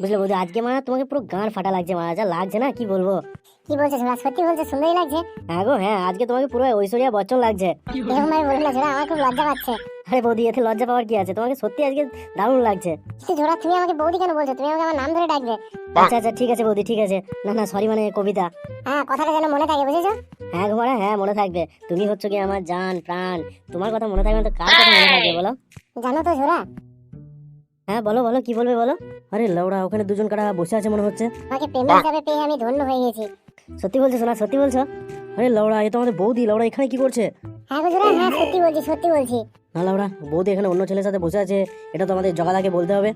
বুঝলে বৌদি আজকে মারা তোমাকে পুরো গান ফাটা লাগছে মারা যা লাগছে না কি বলব? কি বলছো ছোড়া সত্যি বলছো সুন্দরই লাগছে? হ্যাঁ গো হ্যাঁ আজকে তোমাকে পুরো ঐশ্বরিয়া বচ্চন লাগছে। এরকম ভাবে বলো না ছোড়া আমার খুব লজ্জা পাচ্ছে। আরে বৌদি এতে লজ্জা পাওয়ার কি আছে? তোমাকে সত্যি আজকে দারুণ লাগছে। কিন্তু ছোড়া তুমি আমাকে বৌদি কেন বলছো? তুমি আমাকে আমার নাম ধরে ডাকবে। আচ্ছা আচ্ছা ঠিক আছে বৌদি ঠিক আছে। না না সরি মানে কবিতা। হ্যাঁ কথাটা যেন মনে থাকে বুঝেছ? হ্যাঁ গো মারা হ্যাঁ মনে থাকবে। তুমি হচ্ছে কি আমার জান প্রাণ? তোমার কথা মনে থাকবে না তো কার কথা মনে থাকবে বলো? জানো তো ছোড়া হ্যাঁ বলো বলো কি বলবে বলো? আরে লাউড়া ওখানে দুজন কারা বসে আছে মনে হচ্ছে? আমাকে প্রেমিক হিসাবে পেয়ে আমি ধন্য হয়ে গেছি। সত্যি বলছো শোনা সত্যি বলছো? আরে লাউড়া এ তো আমাদের বৌদি লাউড়া এখানে কি করছে? হ্যাঁ গো ছোড়া হ্যাঁ সত্যি বলছি সত্যি বলছি। না লাউড়া বৌদি এখানে অন্য ছেলের সাথে বসে আছে এটা তো আমাদের জগাদাকে বলতে হবে।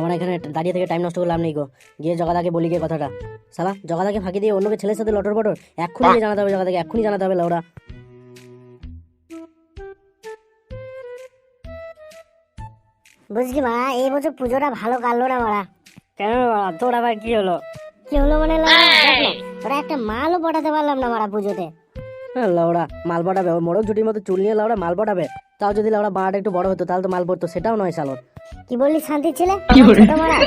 আমরা এখানে দাঁড়িয়ে থেকে টাইম নষ্ট করলাম নেই গো। গিয়ে জগাদাকে বলি গিয়ে কথাটা। সালা জগাদাকে ফাঁকি দিয়ে অন্যকে ছেলের সাথে লটর বটর এক্ষুনি জানাতে হবে জগাদাকে এক্ষুনি জানাতে হবে লাউড়া। বুঝলি মা এই বছর পুজোটা ভালো কাটলো না মারা। কেন তোর আবার কি হলো? কি হলো মানে? ওরা একটা মালও পটাতে পারলাম না মারা পুজোতে। লাউড়া মাল পটাবে ওই মোড়ক ঝুটির মতো চুল নিয়ে লাউড়া মাল পটাবে তাও যদি লাউড়া বাঁটা একটু বড় হতো তাহলে তো মাল পড়তো সেটাও নয় সালোর কি বললি শান্তির ছেলে? মারা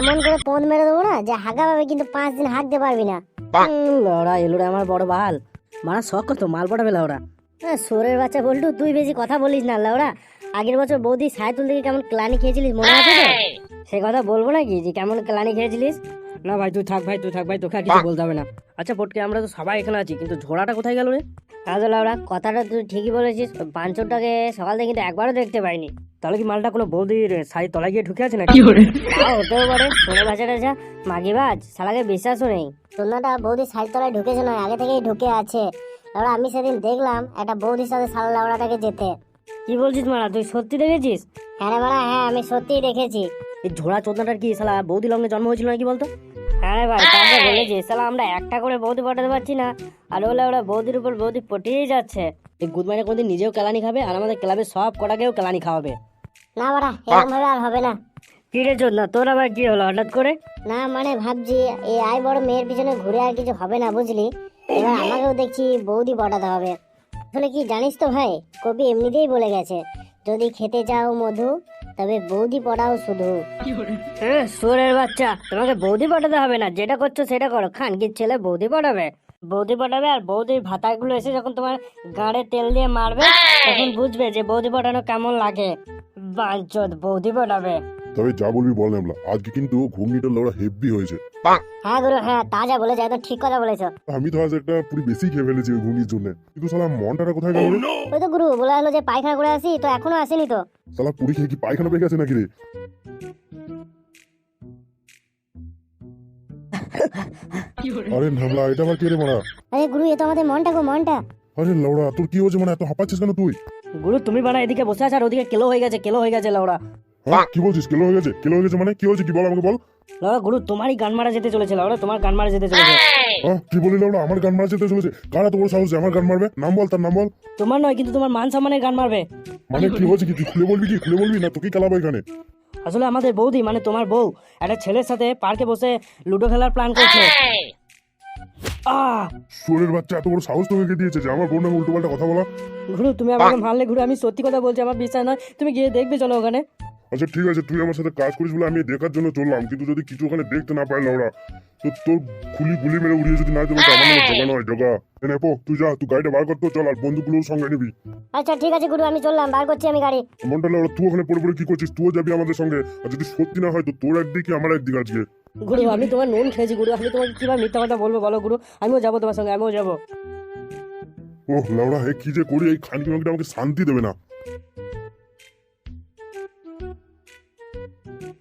এমন করে পোঁদ মেরে দেবো না যে হাগা পাবে কিন্তু পাঁচ দিন হাঁকতে পারবি না। লাউড়া এলুড়ে আমার বড় বাল। মারা শখ করতো মাল পটাবে লাউড়া। সোরের বাচ্চা বলটু তুই বেশি কথা বলিস না লাউড়া আগের বছর বৌদি সাইতুল থেকে কেমন ক্লানি খেয়েছিলিস মনে আছে তো সে কথা বলব নাকি যে কেমন ক্লানি খেয়েছিলিস? না ভাই তুই থাক ভাই তুই থাক ভাই তোকে আর কিছু বলতে হবে না। আচ্ছা পটকে আমরা তো সবাই এখানে আছি কিন্তু ঝোড়াটা কোথায় গেল রে? তাহলে লাউড়া কথাটা তুই ঠিকই বলেছিস ওই পাঁচশোটাকে সকাল থেকে কিন্তু একবারও দেখতে পাইনি। তাহলে কি মালটা কোনো বৌদির শাড়ি তলায় গিয়ে ঢুকে আছে নাকি? তাও হতেও পারে সোনে বাচ্চাটা যা মাগিবাজ শালাকে বিশ্বাসও নেই। সন্ধ্যাটা বৌদি সাইড তলায় ঢুকেছে না আগে থেকেই ঢুকে আছে। লাউড়া আমি সেদিন দেখলাম একটা বৌদির সাথে সাল লাউড়াটাকে যেতে। কি বলছিস মারা তুই সত্যি দেখেছিস? হ্যাঁ রে মারা হ্যাঁ আমি সত্যিই দেখেছি। এই ঝোড়া চোদনাটার কি শালা বৌদি লগ্নে জন্ম হয়েছিল নাকি বলতো? হ্যাঁ রে ভাই তাকে বলেছি শালা আমরা একটা করে বৌদি পাঠাতে পারছি না আর ওলা ওরা বৌদির উপর বৌদি পটিয়েই যাচ্ছে। এই গুদমাইনে কোনদিন নিজেও কেলানি খাবে আর আমাদের ক্লাবের সব কটাকেও কেলানি খাওয়াবে। না মারা এরকম ভাবে আর হবে না। কি রে চোদনা তোর আবার কি হলো হঠাৎ করে? না মানে ভাবছি এই আই বড় মেয়ের পিছনে ঘুরে আর কিছু হবে না বুঝলি? এবার আমাকেও দেখছি বৌদি পটাতে হবে। আসলে কি জানিস তো ভাই কবি এমনিতেই বলে গেছে যদি খেতে চাও মধু তবে বৌদি পড়াও শুধু। হ্যাঁ সোরের বাচ্চা তোমাকে বৌদি পাঠাতে হবে না যেটা করছ সেটা করো। খানকির ছেলে বৌদি পাঠাবে বৌদি পাঠাবে আর বৌদির ভাতাগুলো এসে যখন তোমার গাড়ে তেল দিয়ে মারবে তখন বুঝবে যে বৌদি পাঠানো কেমন লাগে। বাঞ্চদ বৌদি পাঠাবে তবে যা বলবি বল নামলা আজকে কিন্তু ঘুগনিটা লড়া হেভি হয়েছে। হ্যাঁ গুরু হ্যাঁ তাজা বলেছ একদম ঠিক কথা বলেছ। আমি তো আজ একটা পুরি বেশি খেয়ে ফেলেছি ওই ঘুগনির জন্য। কিন্তু সালা মনটাটা কোথায় গেল ওই তো গুরু বলে হলো যে পায়খানা করে আসি তো এখনও আসেনি তো। সালা পুরি খেয়ে কি পায়খানা পেয়ে গেছে নাকি রে? আরে নামলা এটা আবার কে রে মারা? আরে গুরু এ তো আমাদের মনটা গো মনটা। আরে লড়া তোর কি হয়েছে মানে এত হাঁপাচ্ছিস কেন তুই? গুরু তুমি বানা এদিকে বসে আছো আর ওদিকে কেলো হয়ে গেছে কেলো হয়ে গেছে লাউড়া। হ্যাঁ? কি বলছিস? কেলো হয়ে গেছে? কেলো হয়ে গেছে মানে? কি হয়েছে? কি বল আমাকে বল। লাউড়া গুরু তোমারই গান মারা যেতে চলেছে লাউড়া তোমার গান মারা যেতে চলেছে। হ্যাঁ কি বলি লড়া আমার গান মারা যেতে চলেছে। কারা তো বড় সাহস যে আমার গান মারবে? নাম বল তার নাম বল। তোমার নয় কিন্তু তোমার মান সম্মানের গান মারবে। মানে কি হয়েছে? কি তুই খুলে বলবি কি? খুলে বলবি? না তোকে খেলাবো এখানে। আসলে আমাদের বৌদি মানে তোমার বউ একটা ছেলের সাথে পার্কে বসে লুডো খেলার প্ল্যান করছে। আহ! সোরের বাচ্চা এত বড় সাহস তোকে দিয়েছে যে আমার বোন উল্টো পাল্টা কথা বলা। গুরু তুমি আমাকে মারলে গুরু আমি সত্যি কথা বলছি আমার বিশ্বাস নয়। তুমি গিয়ে দেখবে চলো ওখানে। আচ্ছা ঠিক আছে তুই আমার সাথে কাজ করিস বলে আমি দেখার জন্য চললাম কিন্তু যদি কিছু ওখানে দেখতে না পাই ওরা তো তোর খুলি গুলি মেরে উড়িয়ে যদি না দেবে তো আমার নামে জগা নয় জগা। এনে পো তুই যা তুই গাড়িটা বার করতে চল আর বন্ধুগুলোও সঙ্গে নিবি। আচ্ছা ঠিক আছে গুরু আমি চললাম বার করছি আমি গাড়ি। মনটা ওরা তুই ওখানে পড়ে পড়ে কি করছিস? তুইও যাবি আমাদের সঙ্গে আর যদি সত্যি না হয় তো তোর একদিকে আমার একদিকে আজকে? গুরু আমি তোমার নুন খেয়েছি গুরু আমি তোমাকে কীভাবে মিথ্যা কথা বলব বলো গুরু? আমিও যাব তোমার সঙ্গে আমিও যাব। ও লাউড়া হে কি যে করি এই খানকি আমাকে শান্তি দেবে না।